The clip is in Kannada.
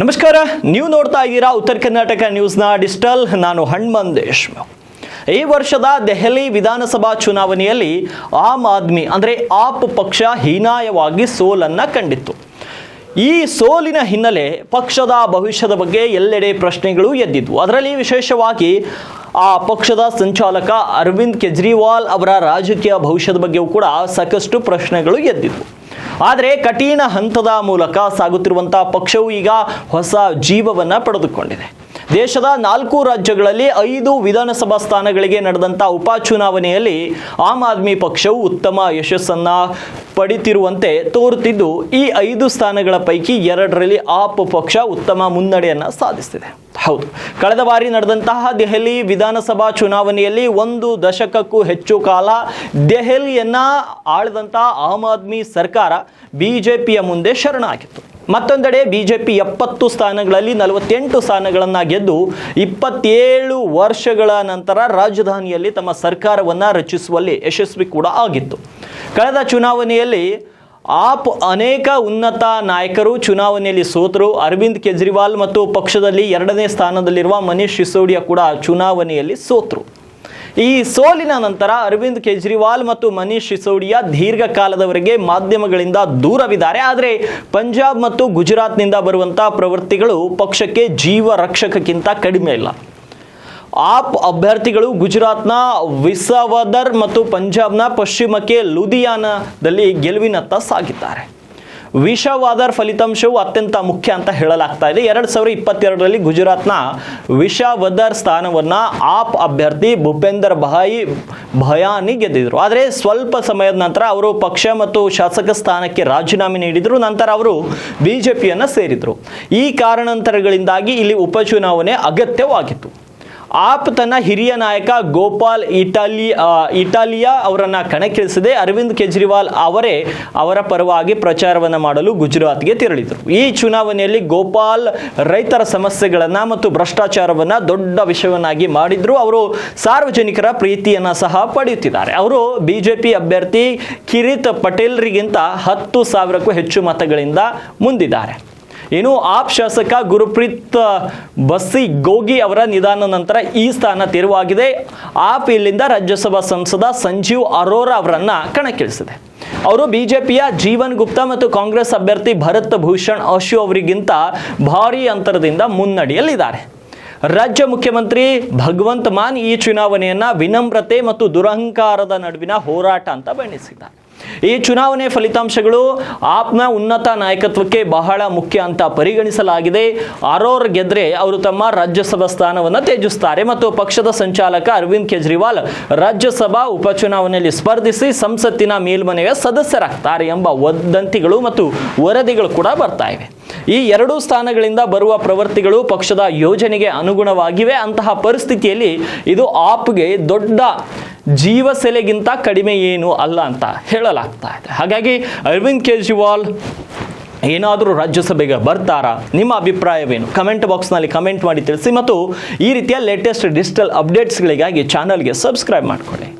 ನಮಸ್ಕಾರ, ನೀವು ನೋಡ್ತಾ ಇದ್ದೀರಾ ಉತ್ತರ ಕರ್ನಾಟಕ ನ್ಯೂಸ್ನ ಡಿಜಿಟಲ್, ನಾನು ಹಣ್ಮನ್ ಈ ವರ್ಷದ ದೆಹಲಿ ವಿಧಾನಸಭಾ ಚುನಾವಣೆಯಲ್ಲಿ ಆಮ್ ಆದ್ಮಿ, ಅಂದರೆ ಆಪ್ ಪಕ್ಷ ಹೀನಾಯವಾಗಿ ಸೋಲನ್ನ ಕಂಡಿತ್ತು. ಈ ಸೋಲಿನ ಹಿನ್ನೆಲೆ ಪಕ್ಷದ ಭವಿಷ್ಯದ ಬಗ್ಗೆ ಎಲ್ಲೆಡೆ ಪ್ರಶ್ನೆಗಳು ಎದ್ದಿದ್ವು. ಅದರಲ್ಲಿ ವಿಶೇಷವಾಗಿ ಆ ಪಕ್ಷದ ಸಂಚಾಲಕ ಅರವಿಂದ್ ಕೇಜ್ರಿವಾಲ್ ಅವರ ರಾಜಕೀಯ ಭವಿಷ್ಯದ ಬಗ್ಗೆಯೂ ಕೂಡ ಸಾಕಷ್ಟು ಪ್ರಶ್ನೆಗಳು ಎದ್ದಿದ್ವು. ಆದರೆ ಕಠಿಣ ಹಂತದ ಮೂಲಕ ಸಾಗುತ್ತಿರುವಂತಹ ಪಕ್ಷವು ಈಗ ಹೊಸ ಜೀವವನ್ನ ಪಡೆದುಕೊಂಡಿದೆ. ದೇಶದ ನಾಲ್ಕು ರಾಜ್ಯಗಳಲ್ಲಿ ಐದು ವಿಧಾನಸಭಾ ಸ್ಥಾನಗಳಿಗೆ ನಡೆದಂಥ ಉಪಚುನಾವಣೆಯಲ್ಲಿ ಆಮ್ ಆದ್ಮಿ ಪಕ್ಷವು ಉತ್ತಮ ಯಶಸ್ಸನ್ನ ಪಡಿತಿರುವಂತೆ ತೋರುತ್ತಿದ್ದು, ಈ ಐದು ಸ್ಥಾನಗಳ ಪೈಕಿ ಎರಡರಲ್ಲಿ ಆಪ್ ಪಕ್ಷ ಉತ್ತಮ ಮುನ್ನಡೆಯನ್ನ ಸಾಧಿಸಿದೆ ಹೌದು, ಕಳೆದ ಬಾರಿ ನಡೆದಂತಹ ದೆಹಲಿ ವಿಧಾನಸಭಾ ಚುನಾವಣೆಯಲ್ಲಿ ಒಂದು ದಶಕಕ್ಕೂ ಹೆಚ್ಚು ಕಾಲ ದೆಹಲಿಯನ್ನ ಆಳಿದಂಥ ಆಮ್ ಆದ್ಮಿ ಸರ್ಕಾರ ಬಿಜೆಪಿಯ ಮುಂದೆ ಶರಣಾಗಿತ್ತು. ಮತ್ತೊಂದೆಡೆ ಬಿಜೆಪಿ ಎಪ್ಪತ್ತು ಸ್ಥಾನಗಳಲ್ಲಿ ನಲವತ್ತೆಂಟು ಸ್ಥಾನಗಳನ್ನು ಗೆದ್ದು ಇಪ್ಪತ್ತೇಳು ವರ್ಷಗಳ ನಂತರ ರಾಜಧಾನಿಯಲ್ಲಿ ತಮ್ಮ ಸರ್ಕಾರವನ್ನು ರಚಿಸುವಲ್ಲಿ ಯಶಸ್ವಿ ಕೂಡ ಆಗಿತ್ತು. ಕಳೆದ ಚುನಾವಣೆಯಲ್ಲಿ ಆಪ್ ಅನೇಕ ಉನ್ನತ ನಾಯಕರು, ಚುನಾವಣೆಯಲ್ಲಿ ಸೋತರು. ಅರವಿಂದ್ ಕೇಜ್ರಿವಾಲ್ ಮತ್ತು ಪಕ್ಷದಲ್ಲಿ ಎರಡನೇ ಸ್ಥಾನದಲ್ಲಿರುವ ಮನೀಶ್ ಸಿಸೋಡಿಯಾ ಕೂಡ ಚುನಾವಣೆಯಲ್ಲಿ ಸೋತರು. ಈ ಸೋಲಿನ ನಂತರ ಅರವಿಂದ್ ಕೇಜ್ರಿವಾಲ್ ಮತ್ತು ಮನೀಶ್ ಸಿಸೋಡಿಯಾ ದೀರ್ಘಕಾಲದವರೆಗೆ ಮಾಧ್ಯಮಗಳಿಂದ ದೂರವಿದ್ದಾರೆ. ಆದರೆ ಪಂಜಾಬ್ ಮತ್ತು ಗುಜರಾತ್ನಿಂದ ಬರುವಂತಹ ಪ್ರವೃತ್ತಿಗಳು ಪಕ್ಷಕ್ಕೆ ಜೀವ ರಕ್ಷಕಕ್ಕಿಂತ ಕಡಿಮೆ ಇಲ್ಲ. ಆಪ್ ಅಭ್ಯರ್ಥಿಗಳು ಗುಜರಾತ್ನ ವಿಸಾವದರ್ ಮತ್ತು ಪಂಜಾಬ್ನ ಪಶ್ಚಿಮಕ್ಕೆ ಲುಧಿಯಾನದಲ್ಲಿ ಗೆಲುವಿನತ್ತ ಸಾಗಿದ್ದಾರೆ. ವಿಷವಾದರ್ ಫಲಿತಾಂಶವು ಅತ್ಯಂತ ಮುಖ್ಯ ಅಂತ ಹೇಳಲಾಗ್ತಾ ಇದೆ. ಎರಡು ಸಾವಿರದ ಇಪ್ಪತ್ತೆರಡರಲ್ಲಿ ಗುಜರಾತ್ನ ವಿಷವದರ್ ಸ್ಥಾನವನ್ನು ಆಪ್ ಅಭ್ಯರ್ಥಿ ಭೂಪೇಂದರ್ ಭಾಯಿ ಭಯಾನಿ ಗೆದ್ದಿದ್ರು. ಆದರೆ ಸ್ವಲ್ಪ ಸಮಯದ ನಂತರ ಅವರು ಪಕ್ಷ ಮತ್ತು ಶಾಸಕ ಸ್ಥಾನಕ್ಕೆ ರಾಜೀನಾಮೆ ನೀಡಿದರು. ನಂತರ ಅವರು ಬಿಜೆಪಿಯನ್ನು ಸೇರಿದರು. ಈ ಕಾರಣಾಂತರಗಳಿಂದಾಗಿ ಇಲ್ಲಿ ಉಪಚುನಾವಣೆ ಅಗತ್ಯವಾಗಿತ್ತು. ಆಪ್ ತನ್ನ ಹಿರಿಯ ನಾಯಕ ಗೋಪಾಲ್ ಇಟಾಲಿ ಇಟಾಲಿಯಾ ಅವರನ್ನ ಕಣಕ್ಕಿಳಿಸದೆ ಅರವಿಂದ್ ಕೇಜ್ರಿವಾಲ್ ಅವರೇ ಅವರ ಪರವಾಗಿ ಪ್ರಚಾರವನ್ನು ಮಾಡಲು ಗುಜರಾತ್ಗೆ ತೆರಳಿದರು. ಈ ಚುನಾವಣೆಯಲ್ಲಿ ಗೋಪಾಲ್ ರೈತರ ಸಮಸ್ಯೆಗಳನ್ನು ಮತ್ತು ಭ್ರಷ್ಟಾಚಾರವನ್ನು ದೊಡ್ಡ ವಿಷಯವನ್ನಾಗಿ ಮಾಡಿದ್ರು. ಅವರು ಸಾರ್ವಜನಿಕರ ಪ್ರೀತಿಯನ್ನು ಸಹ ಪಡೆಯುತ್ತಿದ್ದಾರೆ. ಅವರು ಬಿಜೆಪಿ ಅಭ್ಯರ್ಥಿ ಕಿರಿತ್ ಪಟೇಲ್ರಿಗಿಂತ ಹತ್ತು ಸಾವಿರಕ್ಕೂ ಹೆಚ್ಚು ಮತಗಳಿಂದ ಮುಂದಿದ್ದಾರೆ. ಇನ್ನು ಆಪ್ ಶಾಸಕ ಗುರುಪ್ರೀತ್ ಬಸ್ಸಿ ಗೋಗಿ ಅವರ ನಿಧಾನ ನಂತರ ಈ ಸ್ಥಾನ ತೆರವಾಗಿದೆ. ಆಪ್ ಇಲ್ಲಿಂದ ರಾಜ್ಯಸಭಾ ಸಂಸದ ಸಂಜೀವ್ ಅರೋರಾ ಅವರನ್ನ ಕಣಕ್ಕಿಳಿಸಿದೆ. ಅವರು ಬಿಜೆಪಿಯ ಜೀವನ್ ಗುಪ್ತಾ ಮತ್ತು ಕಾಂಗ್ರೆಸ್ ಅಭ್ಯರ್ಥಿ ಭರತ್ ಭೂಷಣ್ ಅಶು ಅವರಿಗಿಂತ ಭಾರೀ ಅಂತರದಿಂದ ಮುನ್ನಡೆಯಲ್ಲಿದ್ದಾರೆ. ರಾಜ್ಯ ಮುಖ್ಯಮಂತ್ರಿ ಭಗವಂತ್ ಮಾನ್ ಈ ಚುನಾವಣೆಯನ್ನ ವಿನಮ್ರತೆ ಮತ್ತು ದುರಹಂಕಾರದ ನಡುವಿನ ಹೋರಾಟ ಅಂತ ಬಣ್ಣಿಸಿದ್ದಾರೆ. ಈ ಚುನಾವಣೆ ಫಲಿತಾಂಶಗಳು ಆಪ್ನ ಉನ್ನತ ನಾಯಕತ್ವಕ್ಕೆ ಬಹಳ ಮುಖ್ಯ ಅಂತ ಪರಿಗಣಿಸಲಾಗಿದೆ. ಅರೋರ್ ಗೆದ್ರೆ ಅವರು ತಮ್ಮ ರಾಜ್ಯಸಭಾ ಸ್ಥಾನವನ್ನು ತ್ಯಜಿಸುತ್ತಾರೆ ಮತ್ತು ಪಕ್ಷದ ಸಂಚಾಲಕ ಅರವಿಂದ್ ಕೇಜ್ರಿವಾಲ್ ರಾಜ್ಯಸಭಾ ಉಪಚುನಾವಣೆಯಲ್ಲಿ ಸ್ಪರ್ಧಿಸಿ ಸಂಸತ್ತಿನ ಮೇಲ್ಮನೆಯ ಸದಸ್ಯರಾಗ್ತಾರೆ ಎಂಬ ವದಂತಿಗಳು ಮತ್ತು ವರದಿಗಳು ಕೂಡ ಬರ್ತಾ ಇವೆ. ಈ ಎರಡೂ ಸ್ಥಾನಗಳಿಂದ ಬರುವ ಪ್ರವೃತ್ತಿಗಳು ಪಕ್ಷದ ಯೋಜನೆಗೆ ಅನುಗುಣವಾಗಿವೆ. ಅಂತಹ ಪರಿಸ್ಥಿತಿಯಲ್ಲಿ ಇದು ಆಪ್ಗೆ ದೊಡ್ಡ ಜೀವಸೆಲೆಗಿಂತ ಕಡಿಮೆ ಏನು ಅಲ್ಲ ಅಂತ ಹೇಳಲಾಗ್ತಾ ಇದೆ. ಹಾಗಾಗಿ ಅರವಿಂದ್ ಕೇಜ್ರಿವಾಲ್ ಏನಾದರೂ ರಾಜ್ಯಸಭೆಗೆ ಬರ್ತಾರಾ? ನಿಮ್ಮ ಅಭಿಪ್ರಾಯವೇನು? ಕಮೆಂಟ್ ಬಾಕ್ಸ್ನಲ್ಲಿ ಕಮೆಂಟ್ ಮಾಡಿ ತಿಳಿಸಿ ಮತ್ತು ಈ ರೀತಿಯ ಲೇಟೆಸ್ಟ್ ಡಿಜಿಟಲ್ ಅಪ್ಡೇಟ್ಸ್ಗಳಿಗಾಗಿ ಚಾನಲ್ಗೆ ಸಬ್ಸ್ಕ್ರೈಬ್ ಮಾಡಿಕೊಳ್ಳಿ.